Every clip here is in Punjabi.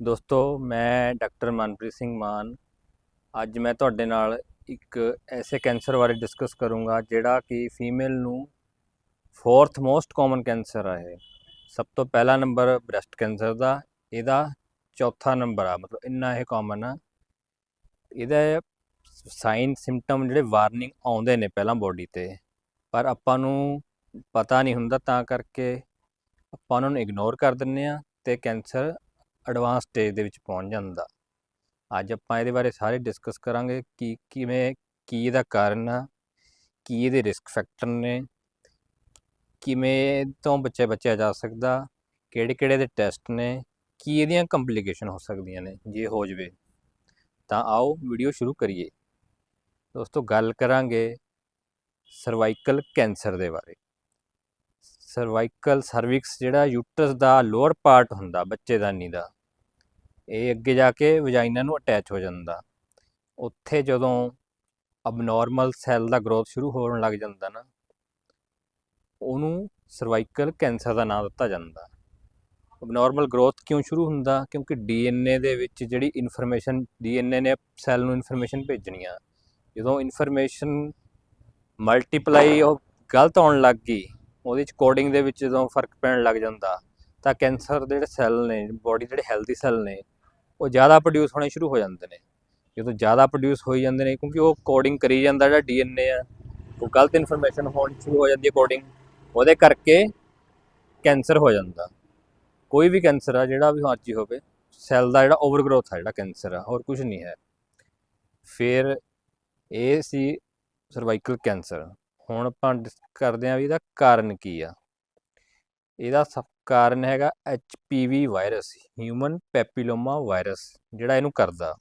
ਦੋਸਤੋ, ਮੈਂ ਡਾਕਟਰ ਮਨਪ੍ਰੀਤ ਸਿੰਘ ਮਾਨ। ਅੱਜ ਮੈਂ ਤੁਹਾਡੇ ਨਾਲ ਇੱਕ ਐਸੇ ਕੈਂਸਰ ਬਾਰੇ ਡਿਸਕਸ ਕਰੂੰਗਾ, ਜਿਹੜਾ ਕਿ ਫੀਮੇਲ ਨੂੰ ਫੋਰਥ ਮੋਸਟ ਕਾਮਨ ਕੈਂਸਰ ਆ ਇਹ। ਸਭ ਤੋਂ ਪਹਿਲਾ ਨੰਬਰ ਬ੍ਰੈਸਟ ਕੈਂਸਰ ਦਾ, ਇਹਦਾ ਚੌਥਾ ਨੰਬਰ ਆ, ਮਤਲਬ ਇੰਨਾ ਇਹ ਕਾਮਨ ਆ। ਇਹਦਾ ਸਾਈਨ ਸਿੰਪਟਮ ਜਿਹੜੇ ਵਾਰਨਿੰਗ ਆਉਂਦੇ ਨੇ ਪਹਿਲਾਂ ਬੋਡੀ ਤੇ, ਪਰ ਆਪਾਂ ਨੂੰ ਪਤਾ ਨਹੀਂ ਹੁੰਦਾ, ਤਾਂ ਕਰਕੇ ਆਪਾਂ ਉਹਨਾਂ ਨੂੰ ਇਗਨੋਰ ਕਰ ਦਿੰਨੇ ਆ ਤੇ ਕੈਂਸਰ ਐਡਵਾਂਸ ਸਟੇਜ ਦੇ ਵਿੱਚ ਪਹੁੰਚ ਜਾਂਦਾ ਅੱਜ ਆਪਾਂ ਇਹਦੇ ਬਾਰੇ ਸਾਰੇ ਡਿਸਕਸ ਕਰਾਂਗੇ ਕਿ ਕਿਵੇਂ, ਕੀ ਇਹਦਾ ਕਾਰਨ ਆ, ਕੀ ਇਹਦੇ ਰਿਸਕ ਫੈਕਟਰ ਨੇ, ਕਿਵੇਂ ਤੋਂ ਬੱਚੇ ਬਚਿਆ ਜਾ ਸਕਦਾ ਕਿਹੜੇ ਕਿਹੜੇ ਦੇ ਟੈਸਟ ਨੇ, ਕੀ ਇਹਦੀਆਂ ਕੰਪਲਿਕੇਸ਼ਨ ਹੋ ਸਕਦੀਆਂ ਨੇ, ਜੇ ਹੋ ਜਵੇ। ਤਾਂ ਆਓ ਵੀਡੀਓ ਸ਼ੁਰੂ ਕਰੀਏ। ਦੋਸਤੋ, ਗੱਲ ਕਰਾਂਗੇ ਸਰਵਾਈਕਲ ਕੈਂਸਰ ਦੇ ਬਾਰੇ। ਸਰਵਾਈਕਲ ਸਰਵਿਕਸ ਜਿਹੜਾ ਯੂਟਰਸ ਦਾ ਲੋਅਰ ਪਾਰਟ ਹੁੰਦਾ, ਬੱਚੇਦਾਨੀ ਦਾ ਇਹ ਅੱਗੇ ਜਾ ਕੇ ਵਜਾਈਨਾ ਨੂੰ ਅਟੈਚ ਹੋ ਜਾਂਦਾ। ਉੱਥੇ ਜਦੋਂ ਅਬਨੋਰਮਲ ਸੈੱਲ ਦਾ ਗਰੋਥ ਸ਼ੁਰੂ ਹੋਣ ਲੱਗ ਜਾਂਦਾ ਨਾ, ਉਹਨੂੰ ਸਰਵਾਈਕਲ ਕੈਂਸਰ ਦਾ ਨਾਮ ਦਿੱਤਾ ਜਾਂਦਾ। ਅਬਨੋਰਮਲ ਗਰੋਥ ਕਿਉਂ ਸ਼ੁਰੂ ਹੁੰਦਾ? ਕਿਉਂਕਿ ਡੀਐਨਏ ਦੇ ਵਿੱਚ ਜਿਹੜੀ ਇਨਫੋਰਮੇਸ਼ਨ ਡੀਐਨਏ ਨੇ ਸੈੱਲ ਨੂੰ ਇਨਫੋਰਮੇਸ਼ਨ ਭੇਜਣੀ ਆ। ਜਦੋਂ ਇਨਫੋਰਮੇਸ਼ਨ ਮਲਟੀਪਲਾਈ ਉਹ ਗਲਤ ਆਉਣ ਲੱਗ ਗਈ, ਉਹਦੇ ਚ ਕੋਡਿੰਗ ਦੇ ਵਿੱਚ ਜਦੋਂ ਫ਼ਰਕ ਪੈਣ ਲੱਗ ਜਾਂਦਾ, ਤਾਂ ਕੈਂਸਰ ਦੇ ਜਿਹੜੇ ਸੈੱਲ ਨੇ ਬੋਡੀ ਜਿਹੜੇ ਹੈਲਦੀ ਸੈੱਲ ਨੇ ਉਹ ਜ਼ਿਆਦਾ ਪ੍ਰੋਡਿਊਸ ਹੋਣੇ ਸ਼ੁਰੂ ਹੋ ਜਾਂਦੇ ਨੇ। ਜਦੋਂ ਜ਼ਿਆਦਾ ਪ੍ਰੋਡਿਊਸ ਹੋਈ ਜਾਂਦੇ ਨੇ, ਕਿਉਂਕਿ ਉਹ ਕੋਡਿੰਗ ਕਰੀ ਜਾਂਦਾ ਜਿਹੜਾ ਡੀਐਨਏ ਆ, ਉਹ ਗਲਤ ਇਨਫੋਰਮੇਸ਼ਨ ਹੋਣੀ ਸ਼ੁਰੂ ਹੋ ਜਾਂਦੀ ਹੈ ਕੋਡਿੰਗ ਉਹਦੇ ਕਰਕੇ ਕੈਂਸਰ ਹੋ ਜਾਂਦਾ। ਕੋਈ ਵੀ ਕੈਂਸਰ ਆ, ਜਿਹੜਾ ਵੀ ਮਰਜ਼ੀ ਹੋਵੇ ਸੈੱਲ ਦਾ ਜਿਹੜਾ ਓਵਰਗਰੋਥ ਆ, ਜਿਹੜਾ ਕੈਂਸਰ ਆ, ਹੋਰ ਕੁਝ ਨਹੀਂ ਹੈ। ਫਿਰ ਇਹ ਸੀ ਸਰਵਾਈਕਲ ਕੈਂਸਰ ਹੁਣ ਆਪਾਂ ਡਿਸ ਕਰਦੇ ਆਂ ਵੀ ਇਹਦਾ ਕਾਰਨ ਕੀ ਆ। ਇਹਦਾ ਸਭ ਕਾਰਨ ਹੈਗਾ HPV virus human papilloma virus ਜਿਹੜਾ ਇਹਨੂੰ ਕਰਦਾ।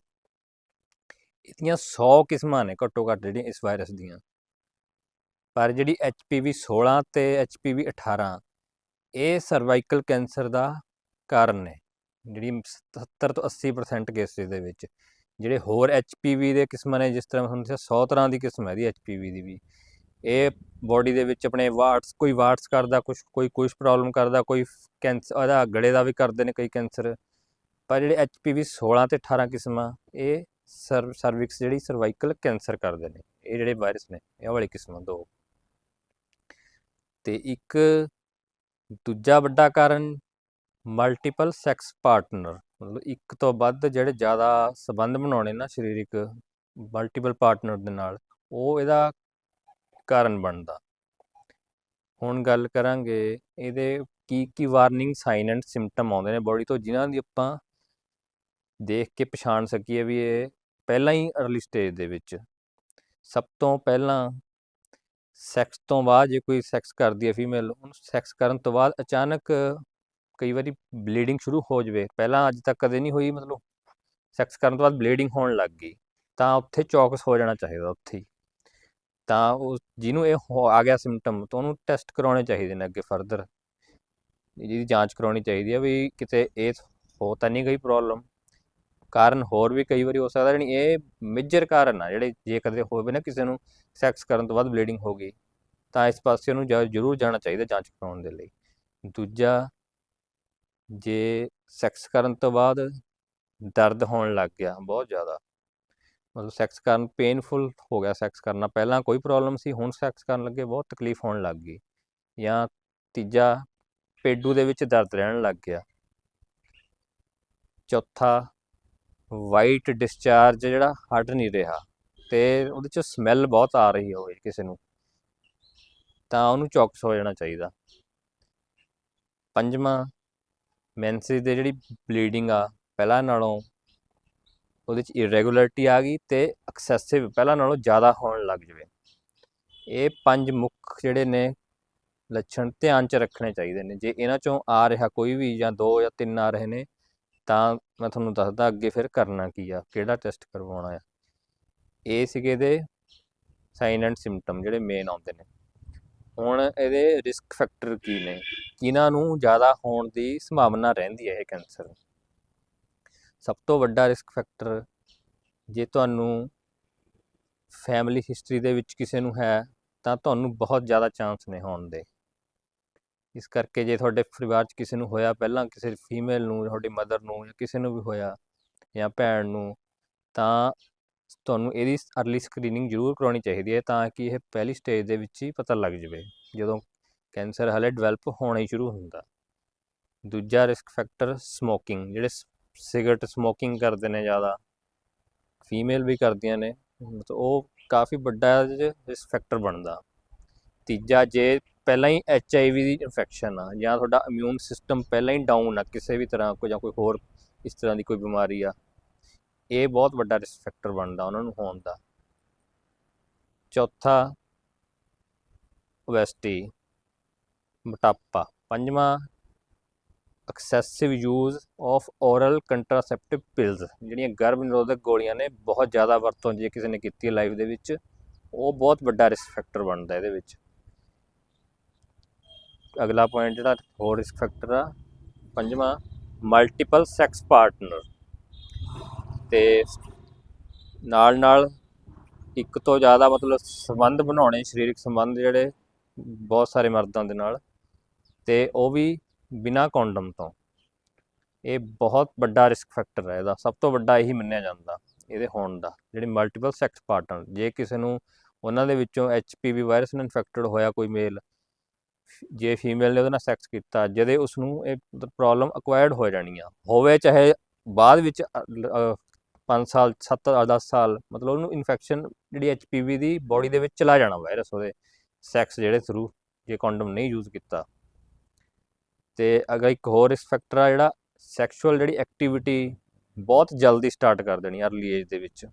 ਇਹਦੀਆਂ 100 ਕਿਸਮਾਂ ਨੇ ਘੱਟੋ ਘੱਟ ਜਿਹੜੀਆਂ ਇਸ ਵਾਇਰਸ ਦੀਆਂ। ਪਰ ਜਿਹੜੀ ਐਚਪੀਵੀ 16 ਤੇ ਐਚਪੀਵੀ 18 ਇਹ ਸਰਵਾਈਕਲ ਕੈਂਸਰ ਦਾ ਕਾਰਨ ਨੇ। ਜਿਹੜੀ 70 ਤੋਂ 80% ਕੇਸਿਸ ਦੇ ਵਿੱਚ, ਜਿਹੜੇ ਹੋਰ ਐਚਪੀਵੀ ਦੇ ਕਿਸਮਾਂ ਨੇ, ਜਿਸ ਤਰ੍ਹਾਂ ਹੁਣ 100 ਤਰ੍ਹਾਂ ਦੀ ਕਿਸਮ ਹੈ ਦੀ ਐਚਪੀਵੀ ਦੀ ਵੀ। ਇਹ ਬੋਡੀ ਦੇ ਵਿੱਚ ਆਪਣੇ ਵਾਟਸ ਕੋਈ ਵਾਟਸ ਕਰਦਾ ਕੁਝ ਕੋਈ ਕੁਝ ਪ੍ਰੋਬਲਮ ਕਰਦਾ, ਕੋਈ ਕੈਂਸਰ ਉਹਦਾ ਗੜੇ ਦਾ ਵੀ ਕਰਦੇ ਨੇ ਕਈ ਕੈਂਸਰ ਪਰ ਜਿਹੜੇ ਐਚਪੀਵੀ 16 ਤੇ 18 ਕਿਸਮਾਂ, ਇਹ ਸਰ ਸਰਵਿਕਸ ਜਿਹੜੀ ਸਰਵਾਈਕਲ ਕੈਂਸਰ ਕਰਦੇ ਨੇ। ਇਹ ਜਿਹੜੇ ਵਾਇਰਸ ਨੇ, ਇਹ ਵਾਲੀ ਕਿਸਮਾਂ ਦੋ। ਤੇ ਇੱਕ ਦੂਜਾ ਵੱਡਾ ਕਾਰਨ ਮਲਟੀਪਲ ਸੈਕਸ ਪਾਰਟਨਰ ਮਤਲਬ ਇੱਕ ਤੋਂ ਵੱਧ ਜਿਹੜੇ ਜ਼ਿਆਦਾ ਸਬੰਧ ਬਣਾਉਣੇ ਨਾ ਸਰੀਰਕ ਮਲਟੀਪਲ ਪਾਰਟਨਰ ਦੇ ਨਾਲ, ਉਹ ਇਹਦਾ ਕਾਰਨ ਬਣਦਾ। ਹੁਣ ਗੱਲ ਕਰਾਂਗੇ ਇਹਦੇ ਕੀ ਕੀ ਵਾਰਨਿੰਗ ਸਾਈਨ ਐਂਡ ਸਿੰਪਟਮ ਆਉਂਦੇ ਨੇ ਬੋਡੀ ਤੋਂ, ਜਿਨ੍ਹਾਂ ਦੀ ਆਪਾਂ ਦੇਖ ਕੇ ਪਛਾਣ ਸਕੀਏ ਵੀ ਇਹ ਪਹਿਲਾਂ ਹੀ ਅਰਲੀ ਸਟੇਜ ਦੇ ਵਿੱਚ। ਸਭ ਤੋਂ ਪਹਿਲਾਂ ਸੈਕਸ ਤੋਂ ਬਾਅਦ ਜੇ ਕੋਈ ਸੈਕਸ ਕਰਦੀ ਹੈ ਫੀਮੇਲ ਉਹਨੂੰ ਸੈਕਸ ਕਰਨ ਤੋਂ ਬਾਅਦ ਅਚਾਨਕ ਕਈ ਵਾਰੀ ਬਲੀਡਿੰਗ ਸ਼ੁਰੂ ਹੋ ਜਵੇ। ਪਹਿਲਾਂ ਅੱਜ ਤੱਕ ਕਦੇ ਨਹੀਂ ਹੋਈ ਮਤਲਬ ਸੈਕਸ ਕਰਨ ਤੋਂ ਬਾਅਦ ਬਲੀਡਿੰਗ ਹੋਣ ਲੱਗ ਗਈ। ਤਾਂ ਉੱਥੇ ਚੌਕਸ ਹੋ ਜਾਣਾ ਚਾਹੀਦਾ ਉੱਥੇ ਹੀ। ਤਾਂ ਉਹ ਜਿਹਨੂੰ ਇਹ ਹੋ- ਆ ਗਿਆ ਸਿੰਪਟਮ ਤਾਂ ਉਹਨੂੰ ਟੈਸਟ ਕਰਾਉਣੇ ਚਾਹੀਦੇ ਨੇ ਅੱਗੇ ਫਰਦਰ ਜਿਹਦੀ ਜਾਂਚ ਕਰਾਉਣੀ ਚਾਹੀਦੀ ਹੈ ਵੀ ਕਿਤੇ ਇਹ ਹੋ ਤਾਂ ਨਹੀਂ ਗਈ ਪ੍ਰੋਬਲਮ ਕਾਰਨ ਹੋਰ ਵੀ ਕਈ ਵਾਰੀ ਹੋ ਸਕਦਾ ਜਾਣੀ ਇਹ ਮੇਜਰ ਕਾਰਨ ਆ, ਜਿਹੜੇ ਜੇ ਕਦੇ ਹੋਵੇ ਨਾ ਕਿਸੇ ਨੂੰ ਸੈਕਸ ਕਰਨ ਤੋਂ ਬਾਅਦ ਬਲੀਡਿੰਗ ਹੋ ਗਈ, ਤਾਂ ਇਸ ਪਾਸੇ ਉਹਨੂੰ ਜਾ- ਜ਼ਰੂਰ ਜਾਣਾ ਚਾਹੀਦਾ ਜਾਂਚ ਕਰਾਉਣ ਦੇ ਲਈ। ਦੂਜਾ, ਜੇ ਸੈਕਸ ਕਰਨ ਤੋਂ ਬਾਅਦ ਦਰਦ ਹੋਣ ਲੱਗ ਗਿਆ, ਬਹੁਤ ਜ਼ਿਆਦਾ ਮਤਲਬ ਸੈਕਸ ਕਰਨ ਪੇਨਫੁਲ ਹੋ ਗਿਆ ਸੈਕਸ ਕਰਨਾ। ਪਹਿਲਾਂ ਕੋਈ ਪ੍ਰੋਬਲਮ ਸੀ, ਹੁਣ ਸੈਕਸ ਕਰਨ ਲੱਗੇ ਬਹੁਤ ਤਕਲੀਫ ਹੋਣ ਲੱਗ ਗਈ। ਜਾਂ ਤੀਜਾ, ਪੇਡੂ ਦੇ ਵਿੱਚ ਦਰਦ ਰਹਿਣ ਲੱਗ ਗਿਆ। ਚੌਥਾ ਵਾਈਟ ਡਿਸਚਾਰਜ ਜਿਹੜਾ ਹਟ ਨਹੀਂ ਰਿਹਾ ਤੇ ਉਹਦੇ ਚ ਸਮੈਲ ਬਹੁਤ ਆ ਰਹੀ ਹੋਵੇ ਕਿਸੇ ਨੂੰ। ਤਾਂ ਉਹਨੂੰ ਚੌਕਸ ਹੋ ਜਾਣਾ ਚਾਹੀਦਾ। ਪੰਜਵਾਂ ਮੈਂਸਿਸ ਦੇ ਜਿਹੜੀ ਬਲੀਡਿੰਗ ਆ, ਪਹਿਲਾਂ ਨਾਲੋਂ ਉਹਦੇ ਚ ਇਰੈਗੂਲਰਿਟੀ ਆ ਗਈ ਤੇ ਐਕਸੈਸਿਵ ਪਹਿਲਾਂ ਨਾਲੋਂ ਜ਼ਿਆਦਾ ਹੋਣ ਲੱਗ ਜਵੇ। ਇਹ ਪੰਜ ਮੁੱਖ ਜਿਹੜੇ ਨੇ ਲੱਛਣ ਧਿਆਨ ਚ ਰੱਖਣੇ ਚਾਹੀਦੇ ਨੇ। ਜੇ ਇਹਨਾਂ ਚੋਂ ਆ ਰਿਹਾ ਕੋਈ ਵੀ ਜਾਂ ਦੋ ਜਾਂ ਤਿੰਨ ਆ ਰਹੇ ਨੇ, ਤਾਂ ਮੈਂ ਤੁਹਾਨੂੰ ਦੱਸਦਾ ਅੱਗੇ ਫਿਰ ਕਰਨਾ ਕੀ ਆ, ਕਿਹੜਾ ਟੈਸਟ ਕਰਵਾਉਣਾ ਆ। ਇਹ ਸੀਗੇ ਦੇ ਸਾਈਨ ਐਂਡ ਸਿੰਪਟਮ ਜਿਹੜੇ ਮੇਨ ਆਉਂਦੇ ਨੇ। ਹੁਣ ਇਹਦੇ ਰਿਸਕ ਫੈਕਟਰ ਕੀ ਨੇ? ਕਿਹਨਾਂ ਨੂੰ ਜ਼ਿਆਦਾ ਹੋਣ ਦੀ ਸੰਭਾਵਨਾ ਰਹਿੰਦੀ ਹੈ ਇਹ ਕੈਂਸਰ ਸਭ ਤੋਂ ਵੱਡਾ ਰਿਸਕ ਫੈਕਟਰ ਜੇ ਤੁਹਾਨੂੰ ਫੈਮਿਲੀ ਹਿਸਟਰੀ ਦੇ ਵਿੱਚ ਕਿਸੇ ਨੂੰ ਹੈ, ਤਾਂ ਤੁਹਾਨੂੰ ਬਹੁਤ ਜ਼ਿਆਦਾ ਚਾਂਸ ਨੇ ਹੋਣ ਦੇ। ਇਸ ਕਰਕੇ ਜੇ ਤੁਹਾਡੇ ਪਰਿਵਾਰ 'ਚ ਕਿਸੇ ਨੂੰ ਹੋਇਆ, ਪਹਿਲਾਂ ਕਿਸੇ ਫੀਮੇਲ ਨੂੰ, ਤੁਹਾਡੀ ਮਦਰ ਨੂੰ ਜਾਂ ਕਿਸੇ ਨੂੰ ਵੀ ਹੋਇਆ ਜਾਂ ਭੈਣ ਨੂੰ, ਤਾਂ ਤੁਹਾਨੂੰ ਇਹਦੀ ਅਰਲੀ ਸਕਰੀਨਿੰਗ ਜ਼ਰੂਰ ਕਰਾਉਣੀ ਚਾਹੀਦੀ ਹੈ ਤਾਂ ਕਿ ਇਹ ਪਹਿਲੀ ਸਟੇਜ ਦੇ ਵਿੱਚ ਹੀ ਪਤਾ ਲੱਗ ਜਾਵੇ, ਜਦੋਂ ਕੈਂਸਰ ਹਲੇ ਡਿਵੈਲਪ ਹੋਣਾ ਹੀ ਸ਼ੁਰੂ ਹੁੰਦਾ। ਦੂਜਾ ਰਿਸਕ ਫੈਕਟਰ ਸਮੋਕਿੰਗ ਜਿਹੜੇ ਸਿਗਰਟ ਸਮੋਕਿੰਗ ਕਰਦੇ ਨੇ ਜ਼ਿਆਦਾ। ਫੀਮੇਲ ਵੀ ਕਰਦੀਆਂ ਨੇ। ਮਤਲਬ ਉਹ ਕਾਫੀ ਵੱਡਾ ਰਿਸਕ ਫੈਕਟਰ ਬਣਦਾ। ਤੀਜਾ, ਜੇ ਪਹਿਲਾਂ ਹੀ H I we the infection ਆ, ਜਾਂ ਤੁਹਾਡਾ ਇਮਿਊਨ ਸਿਸਟਮ ਪਹਿਲਾਂ ਹੀ ਡਾਊਨ ਆ, ਕਿਸੇ ਵੀ ਤਰ੍ਹਾਂ ਕੋਈ ਜਾਂ ਕੋਈ ਹੋਰ ਇਸ ਤਰ੍ਹਾਂ ਦੀ ਕੋਈ ਬਿਮਾਰੀ ਆ, ਇਹ ਬਹੁਤ ਵੱਡਾ ਰਿਸਕ ਫੈਕਟਰ ਬਣਦਾ ਉਹਨਾਂ ਨੂੰ ਹੋਣ ਦਾ। ਚੌਥਾ ਓਬੈਸਿਟੀ ਮੋਟਾਪਾ। ਪੰਜਵਾਂ excessive use of oral contraceptive pills ਜਿਹੜੀਆਂ ਗਰਭ ਨਿਰੋਧਕ ਗੋਲੀਆਂ ਨੇ, ਬਹੁਤ ਜ਼ਿਆਦਾ ਵਰਤੋਂ ਜੇ ਕਿਸੇ ਨੇ ਕੀਤੀ ਹੈ ਲਾਈਫ ਦੇ ਵਿੱਚ, ਉਹ ਬਹੁਤ ਵੱਡਾ ਰਿਸਕ ਫੈਕਟਰ ਬਣਦਾ ਇਹਦੇ ਵਿੱਚ। ਅਗਲਾ ਪੁਆਇੰਟ ਜਿਹੜਾ ਹੋਰ ਰਿਸਕ ਫੈਕਟਰ ਆ, ਪੰਜਵਾਂ ਮਲਟੀਪਲ ਸੈਕਸ ਪਾਰਟਨਰ ਤੇ ਨਾਲ ਨਾਲ ਇੱਕ ਤੋਂ ਜ਼ਿਆਦਾ ਮਤਲਬ ਸੰਬੰਧ ਬਣਾਉਣੇ, ਸਰੀਰਕ ਸੰਬੰਧ ਜਿਹੜੇ ਬਹੁਤ ਸਾਰੇ ਮਰਦਾਂ ਦੇ ਨਾਲ, ਤੇ ਉਹ ਵੀ ਬਿਨਾ ਕੰਡੋਮ ਤੋਂ। ਇਹ ਬਹੁਤ ਵੱਡਾ ਰਿਸਕ ਫੈਕਟਰ ਹੈ ਇਹਦਾ। ਸਭ ਤੋਂ ਵੱਡਾ ਇਹੀ ਮੰਨਿਆ ਜਾਂਦਾ ਇਹਦੇ ਹੋਣ ਦਾ, ਜਿਹੜੇ ਮਲਟੀਪਲ ਸੈਕਸ ਪਾਰਟਨਰ ਜੇ ਕਿਸੇ ਨੂੰ ਉਹਨਾਂ ਦੇ ਵਿੱਚੋਂ ਐਚਪੀਵੀ ਵਾਇਰਸ ਨਾਲ ਇਨਫੈਕਟਡ ਹੋਇਆ ਕੋਈ ਮੇਲ ਜੇ ਫੀਮੇਲ ਨੇ ਉਹਦੇ ਨਾਲ ਸੈਕਸ ਕੀਤਾ, ਜਦੇ ਉਸ ਨੂੰ ਇਹ ਪ੍ਰੋਬਲਮ ਅਕਵਾਇਰਡ ਹੋ ਜਾਣੀ ਆ ਹੋਵੇ ਚਾਹੇ ਬਾਅਦ ਵਿੱਚ 5 ਸਾਲ 7 10 ਸਾਲ, ਮਤਲਬ ਉਹਨੂੰ ਇਨਫੈਕਸ਼ਨ ਜਿਹੜੀ ਐਚਪੀਵੀ ਦੀ ਬਾਡੀ ਦੇ ਵਿੱਚ ਚਲਾ ਜਾਣਾ ਵਾਇਰਸ ਉਹਦੇ ਸੈਕਸ ਜਿਹੜੇ ਥਰੂ ਜੇ ਕੰਡੋਮ ਨਹੀਂ ਯੂਜ਼ ਕੀਤਾ। ਤੇ ਅਗਰ ਇੱਕ ਹੋਰ ਰਿਸਕ ਫੈਕਟਰ ਆ ਜਿਹੜਾ ਸੈਕਸ਼ੂਅਲ ਜਿਹੜੀ ਐਕਟੀਵਿਟੀ ਬਹੁਤ ਜਲਦੀ ਸਟਾਰਟ ਕਰ ਦੇਣੀ ਅਰਲੀ ਏਜ ਦੇ ਵਿੱਚ।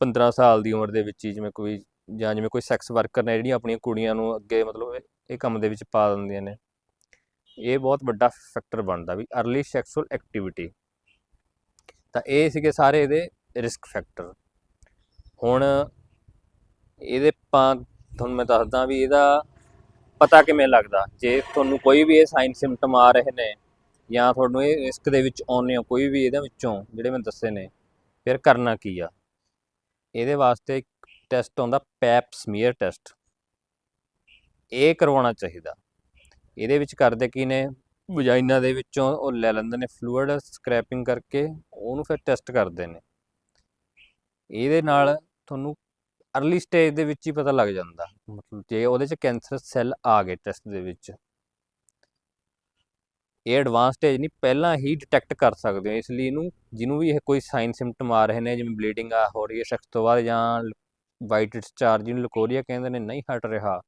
15 ਸਾਲ ਦੀ ਉਮਰ ਦੇ ਵਿੱਚ ਹੀ ਜਿਵੇਂ ਕੋਈ ਜਾਂ ਜਿਵੇਂ ਕੋਈ ਸੈਕਸ ਵਰਕਰ ਨੇ ਜਿਹੜੀਆਂ ਆਪਣੀਆਂ ਕੁੜੀਆਂ ਨੂੰ ਅੱਗੇ ਮਤਲਬ ਇਹ- ਕੰਮ ਦੇ ਵਿੱਚ ਪਾ ਦਿੰਦੀਆਂ ਨੇ। ਇਹ ਬਹੁਤ ਵੱਡਾ ਫੈਕਟਰ ਬਣਦਾ ਵੀ ਅਰਲੀ ਸੈਕਸ਼ੂਅਲ ਐਕਟੀਵਿਟੀ ਤਾਂ ਇਹ ਸੀਗੇ ਸਾਰੇ ਇਹਦੇ ਰਿਸਕ ਫੈਕਟਰ ਹੁਣ ਇਹਦੇ ਪਾ ਤੁਹਾਨੂੰ ਮੈਂ ਦੱਸਦਾ ਵੀ ਇਹਦਾ ਪਤਾ ਕਿਵੇਂ ਲੱਗਦਾ? ਜੇ ਤੁਹਾਨੂੰ ਕੋਈ ਵੀ ਇਹ ਸਾਈਨ ਸਿੰਪਟਮ ਆ ਰਹੇ ਨੇ ਜਾਂ ਤੁਹਾਨੂੰ ਇਹ ਰਿਸਕ ਦੇ ਵਿੱਚ ਆਉਂਦੇ ਹੋ, ਕੋਈ ਵੀ ਇਹਦੇ ਵਿੱਚੋਂ, ਜਿਹੜੇ ਮੈਂ ਦੱਸੇ ਨੇ, ਫਿਰ ਕਰਨਾ ਕੀ ਆ? ਇਹਦੇ ਵਾਸਤੇ ਇੱਕ ਟੈਸਟ ਆਉਂਦਾ ਪੈਪ ਸਮੀਅਰ ਟੈਸਟ ਇਹ ਕਰਵਾਉਣਾ ਚਾਹੀਦਾ। ਇਹਦੇ ਵਿੱਚ ਕਰਦੇ ਕੀ ਨੇ? ਵਜਾਈਨਾ ਦੇ ਵਿੱਚੋਂ ਉਹ ਲੈ ਲੈਂਦੇ ਨੇ ਫਲੂਇਡ ਸਕ੍ਰੈਪਿੰਗ ਕਰਕੇ, ਉਹਨੂੰ ਫਿਰ ਟੈਸਟ ਕਰਦੇ ਨੇ। ਇਹਦੇ ਨਾਲ ਤੁਹਾਨੂੰ ਅਰਲੀ ਸਟੇਜ ਦੇ ਵਿੱਚ ਹੀ ਪਤਾ ਲੱਗ ਜਾਂਦਾ। ਮਤਲਬ ਜੇ ਉਹਦੇ 'ਚ ਕੈਂਸਰ ਸੈੱਲ ਆ ਗਏ ਟੈਸਟ ਦੇ ਵਿੱਚ। ਇਹ ਐਡਵਾਂਸ ਸਟੇਜ ਨਹੀਂ, ਪਹਿਲਾਂ ਹੀ ਡਿਟੈਕਟ ਕਰ ਸਕਦੇ ਹੋ, ਇਸ ਲਈ ਇਹਨੂੰ, ਜਿਹਨੂੰ ਵੀ ਇਹ ਕੋਈ ਸਾਈਨ ਸਿੰਪਟਮ ਆ ਰਹੇ ਨੇ, ਜਿਵੇਂ ਬਲੀਡਿੰਗ ਆ ਹੋ ਰਹੀ ਹੈ ਸ਼ਖਸ ਤੋਂ ਬਾਅਦ ਜਾਂ ਵਾਈਟ ਡਿਸਚਾਰਜ ਜਿਹਨੂੰ ਲਕੋਰੀਆ ਕਹਿੰਦੇ ਨੇ, ਨਹੀਂ ਹਟ ਰਿਹਾ,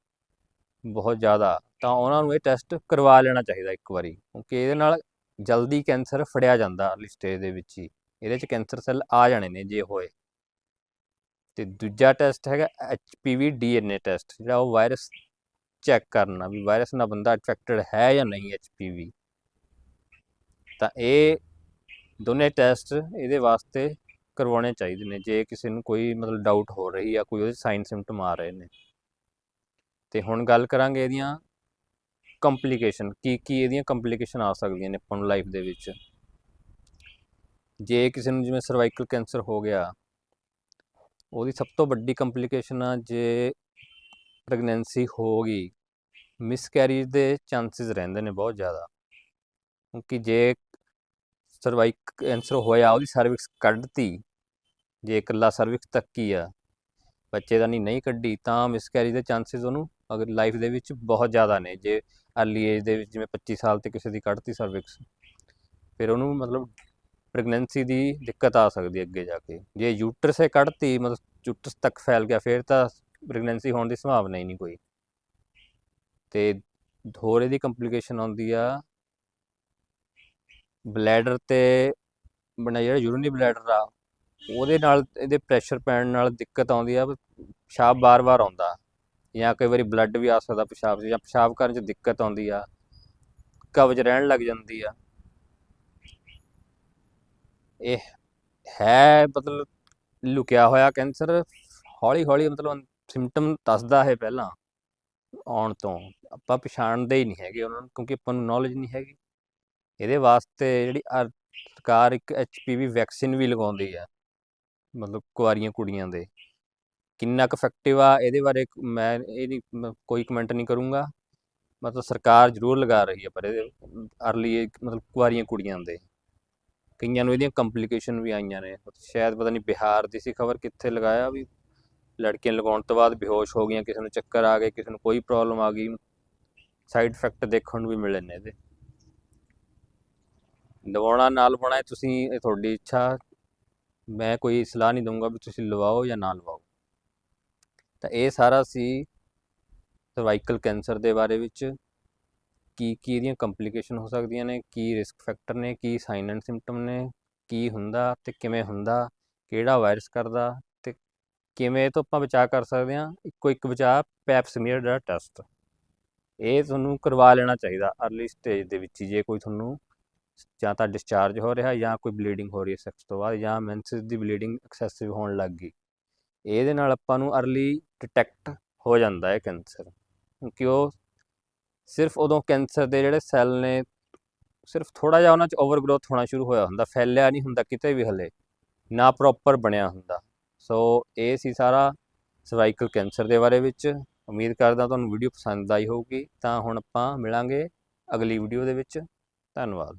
ਬਹੁਤ ਜ਼ਿਆਦਾ, ਤਾਂ ਉਹਨਾਂ ਨੂੰ ਇਹ ਟੈਸਟ ਕਰਵਾ ਲੈਣਾ ਚਾਹੀਦਾ ਇੱਕ ਵਾਰੀ, ਕਿਉਂਕਿ ਇਹਦੇ ਨਾਲ ਜਲਦੀ ਕੈਂਸਰ ਫੜਿਆ ਜਾਂਦਾ ਅਰਲੀ ਸਟੇਜ ਦੇ ਵਿੱਚ ਹੀ। ਇਹਦੇ 'ਚ ਕੈਂਸਰ ਸੈੱਲ ਆ ਜਾਣੇ ਨੇ ਜੇ ਹੋਏ। ਤੇ ਦੂਜਾ ਟੈਸਟ ਹੈਗਾ ਐਚਪੀਵੀ ਡੀਐਨਏ ਟੈਸਟ ਜਿਹੜਾ ਉਹ ਵਾਇਰਸ ਚੈੱਕ ਕਰਨਾ ਵੀ ਵਾਇਰਸ ਨਾਲ ਬੰਦਾ ਇਨਫੈਕਟਡ ਹੈ ਜਾਂ ਨਹੀਂ ਐਚਪੀਵੀ ਤਾਂ ਇਹ ਦੋਨੇ ਟੈਸਟ ਇਹਦੇ ਵਾਸਤੇ ਕਰਵਾਉਣੇ ਚਾਹੀਦੇ ਨੇ, ਜੇ ਕਿਸੇ ਨੂੰ ਕੋਈ ਮਤਲਬ ਡਾਊਟ ਹੋ ਰਹੀ ਆ, ਕੋਈ ਉਹਦੇ ਸਾਈਨ ਸਿੰਪਟਮ ਆ ਰਹੇ ਨੇ। ਤੇ ਹੁਣ ਗੱਲ ਕਰਾਂਗੇ ਇਹਦੀਆਂ ਕੰਪਲਿਕੇਸ਼ਨ ਕੀ ਕੀ ਇਹਦੀਆਂ ਕੰਪਲਿਕੇਸ਼ਨ ਆ ਸਕਦੀਆਂ ਨੇ ਆਪਾਂ ਨੂੰ ਲਾਈਫ ਦੇ ਵਿੱਚ। ਜੇ ਕਿਸੇ ਨੂੰ ਜਿਵੇਂ ਸਰਵਾਈਕਲ ਕੈਂਸਰ ਹੋ ਗਿਆ ਉਹਦੀ ਸਭ ਤੋਂ ਵੱਡੀ ਕੰਪਲਿਕੇਸ਼ਨ ਆ ਜੇ ਪ੍ਰੈਗਨੈਂਸੀ ਹੋ ਗਈ ਮਿਸਕੈਰੀਜ ਦੇ ਚਾਂਸਸ ਰਹਿੰਦੇ ਨੇ ਬਹੁਤ ਜ਼ਿਆਦਾ। ਕਿਉਂਕਿ ਜੇ ਸਰਵਾਈਕ ਕੈਂਸਰ ਹੋਇਆ, ਉਹਦੀ ਸਰਵਿਕਸ ਕੱਢਤੀ, ਜੇ ਇਕੱਲਾ ਸਰਵਿਕਸ ਤੱਕ ਹੀ ਆ, ਬੱਚੇ ਦਾ ਨਹੀਂ ਨਹੀਂ ਕੱਢੀ, ਤਾਂ ਮਿਸਕੈਰੀ ਦੇ ਚਾਂਸਸ ਉਹਨੂੰ ਅਗਰ ਲਾਈਫ ਦੇ ਵਿੱਚ ਬਹੁਤ ਜ਼ਿਆਦਾ ਨੇ, ਜੇ ਅਰਲੀ ਏਜ ਦੇ ਵਿੱਚ ਜਿਵੇਂ 25 ਸਾਲ ਤੇ ਕਿਸੇ ਦੀ ਕੱਢਤੀ ਸਰਵਿਕਸ ਫਿਰ ਉਹਨੂੰ ਮਤਲਬ ਪ੍ਰੈਗਨੈਂਸੀ ਦੀ ਦਿੱਕਤ ਆ ਸਕਦੀ ਹੈ ਅੱਗੇ ਜਾ ਕੇ। ਜੇ ਯੂਟਰਸ ਹੈ ਕੱਢਤੀ, ਮਤਲਬ ਯੂਟਰਸ ਤੱਕ ਫੈਲ ਗਿਆ, ਫਿਰ ਤਾਂ ਪ੍ਰੈਗਨੈਂਸੀ ਹੋਣ ਦੀ ਸੰਭਾਵਨਾ ਹੀ ਨਹੀਂ ਕੋਈ। ਤੇ ਹੋਰ ਇਹਦੀ ਕੰਪਲਿਕੇਸ਼ਨ ਆਉਂਦੀ ਆ ਬਲੈਡਰ ਤੇ ਬਣਾ ਜਿਹੜਾ ਯੂਰਿਨਰੀ ਬਲੈਡਰ ਆ, ਉਹਦੇ ਨਾਲ ਇਹਦੇ ਪ੍ਰੈਸ਼ਰ ਪੈਣ ਨਾਲ ਦਿੱਕਤ ਆਉਂਦੀ ਆ, ਪਿਸ਼ਾਬ ਬਾਰ-ਬਾਰ ਆਉਂਦਾ। ਜਾਂ ਕਈ ਵਾਰੀ ਬਲੱਡ ਵੀ ਆ ਸਕਦਾ ਪਿਸ਼ਾਬ 'ਚ, ਜਾਂ ਪਿਸ਼ਾਬ ਕਰਨ 'ਚ ਦਿੱਕਤ ਆਉਂਦੀ ਆ ਕਬਜ਼ ਰਹਿਣ ਲੱਗ ਜਾਂਦੀ ਆ। ਇਹ ਹੈ ਮਤਲਬ ਲੁਕਿਆ ਹੋਇਆ ਕੈਂਸਰ, ਹੌਲੀ-ਹੌਲੀ ਮਤਲਬ ਸਿੰਪਟਮ ਦੱਸਦਾ ਹੈ ਪਹਿਲਾਂ ਆਉਣ ਤੋਂ। ਆਪਾਂ ਪਛਾਣਦੇ ਹੀ ਨਹੀਂ ਹੈਗੇ ਉਹਨਾਂ ਨੂੰ, ਕਿਉਂਕਿ ਆਪਾਂ ਨੂੰ ਨੌਲੇਜ ਨਹੀਂ ਹੈਗੀ। ਇਹਦੇ ਵਾਸਤੇ ਜਿਹੜੀ ਸਰਕਾਰ ਇੱਕ ਐਚਪੀਵੀ ਵੈਕਸੀਨ ਵੀ ਲਗਾਉਂਦੀ ਆ ਮਤਲਬ ਕੁਆਰੀਆਂ ਕੁੜੀਆਂ ਦੇ। ਕਿੰਨਾ ਕੁ ਇਫੈਕਟਿਵ ਆ, ਇਹਦੇ ਬਾਰੇ ਮੈਂ ਇਹ ਨਹੀਂ ਕੋਈ ਕਮੈਂਟ ਨਹੀਂ ਕਰੂੰਗਾ। ਮਤਲਬ ਸਰਕਾਰ ਜ਼ਰੂਰ ਲਗਾ ਰਹੀ ਹੈ, ਪਰ ਇਹਦੇ ਅਰਲੀ ਮਤਲਬ ਕੁਆਰੀਆਂ ਕੁੜੀਆਂ ਦੇ। ਕਈਆਂ ਨੂੰ ਇਹਦੀਆਂ ਕੰਪਲਿਕੇਸ਼ਨ ਵੀ ਆਈਆਂ ਨੇ। ਸ਼ਾਇਦ ਪਤਾ ਨਹੀਂ ਬਿਹਾਰ ਦੀ ਸੀ ਖਬਰ ਕਿੱਥੇ ਲਗਾਇਆ ਵੀ ਲੜਕੀਆਂ ਲਗਾਉਣ ਤੋਂ ਬਾਅਦ ਬੇਹੋਸ਼ ਹੋ ਗਈਆਂ, ਕਿਸੇ ਨੂੰ ਚੱਕਰ ਆ ਗਏ, ਕਿਸੇ ਨੂੰ ਕੋਈ ਪ੍ਰੋਬਲਮ ਆ ਗਈ। ਸਾਈਡ ਇਫੈਕਟ ਦੇਖਣ ਨੂੰ ਵੀ ਮਿਲੇ ਨੇ ਇਹਦੇ। ਲਵਾਉਣਾ ਨਾ ਲਵਾਉਣਾ ਤੁਸੀਂ, ਇਹ ਤੁਹਾਡੀ ਇੱਛਾ। ਮੈਂ ਕੋਈ ਸਲਾਹ ਨਹੀਂ ਦਊਂਗਾ ਵੀ ਤੁਸੀਂ ਲਵਾਓ ਜਾਂ ਨਾ ਲਵਾਓ। ਤਾਂ ਇਹ ਸਾਰਾ ਸੀ ਸਰਵਾਈਕਲ ਕੈਂਸਰ ਦੇ ਬਾਰੇ ਵਿੱਚ। ਕੀ ਕੀ ਇਹਦੀਆਂ ਕੰਪਲਿਕੇਸ਼ਨ ਹੋ ਸਕਦੀਆਂ ਨੇ? ਕੀ ਰਿਸਕ ਫੈਕਟਰ ਨੇ? ਕੀ ਸਾਈਨ ਐਂਡ ਸਿੰਪਟਮ ਨੇ? ਕੀ ਹੁੰਦਾ ਤੇ ਕਿਵੇਂ ਹੁੰਦਾ? ਕਿਹੜਾ ਵਾਇਰਸ ਕਰਦਾ? ਤੇ ਕਿਵੇਂ ਇਹ ਤੋਂ ਆਪਾਂ ਬਚਾਅ ਕਰ ਸਕਦੇ ਹਾਂ? ਇੱਕੋ ਇੱਕ ਬਚਾਅ ਪੈਪ ਸਮੀਅਰ ਦਾ ਟੈਸਟ ਇਹ ਤੁਹਾਨੂੰ ਕਰਵਾ ਲੈਣਾ ਚਾਹੀਦਾ ਅਰਲੀ ਸਟੇਜ ਦੇ ਵਿੱਚ ਹੀ। ਜੇ ਕੋਈ ਤੁਹਾਨੂੰ ਜਾਂ ਤਾਂ ਡਿਸਚਾਰਜ ਹੋ ਰਿਹਾ ਜਾਂ ਕੋਈ ਬਲੀਡਿੰਗ ਹੋ ਰਹੀ ਹੈ ਸੈਕਸ ਤੋਂ ਬਾਅਦ ਜਾਂ ਮੈਂਸਸ ਦੀ ਬਲੀਡਿੰਗ ਐਕਸੈਸਿਵ ਹੋਣ ਲੱਗ ਗਈ। ਇਹਦੇ ਨਾਲ ਆਪਾਂ ਨੂੰ ਅਰਲੀ ਡਿਟੈਕਟ ਹੋ ਜਾਂਦਾ ਹੈ ਕੈਂਸਰ ਕਿਉਂਕਿ ਉਹ ਸਿਰਫ ਉਦੋਂ ਕੈਂਸਰ ਦੇ ਜਿਹੜੇ ਸੈੱਲ ਨੇ, ਸਿਰਫ ਥੋੜਾ ਜਿਹਾ ਉਹਨਾਂ 'ਚ ਓਵਰਗਰੋਥ ਹੋਣਾ ਸ਼ੁਰੂ ਹੋਇਆ ਹੁੰਦਾ, ਫੈਲਿਆ ਨਹੀਂ ਹੁੰਦਾ ਕਿਤੇ ਵੀ ਹਲੇ, ਨਾ ਪ੍ਰੋਪਰ ਬਣਿਆ ਹੁੰਦਾ। ਸੋ ਇਹ ਸੀ ਸਾਰਾ ਸਰਵਾਈਕਲ ਕੈਂਸਰ ਦੇ ਬਾਰੇ ਵਿੱਚ। ਉਮੀਦ ਕਰਦਾ ਤੁਹਾਨੂੰ ਵੀਡੀਓ ਪਸੰਦ ਆਈ ਹੋਊਗੀ। ਤਾਂ ਹੁਣ ਆਪਾਂ ਮਿਲਾਂਗੇ ਅਗਲੀ ਵੀਡੀਓ ਦੇ ਵਿੱਚ। ਧੰਨਵਾਦ।